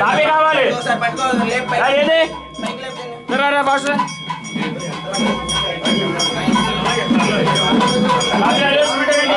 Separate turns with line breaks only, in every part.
Copy కావాలి
ఒకసారి పట్టుకో లేపు పైకి.
రా, ఏది
పైకి లేపు దీన్ని.
రా, రా, బాస్ రా. కాపీ అడ్రస్ పెట్టండి.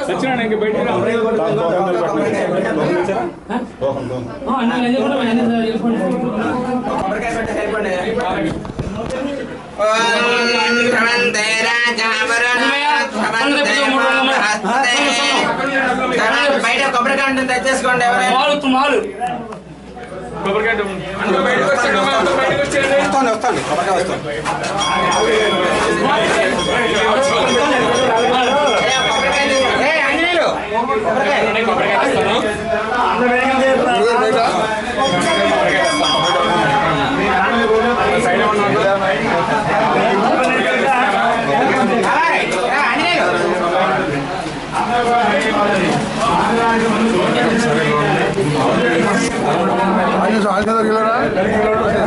సత్యనారాయణ ఇంక బయటికి రా.
బయట కొబ్బరికాయ ఉంటుంది తెచ్చేసుకోండి ఎవరైనా.
మాలు మాలు.
బయటకు వచ్చేయండి బయటకు వచ్చేయండి.
కొబ్బరికాయ
आज
का किलो रहा
है।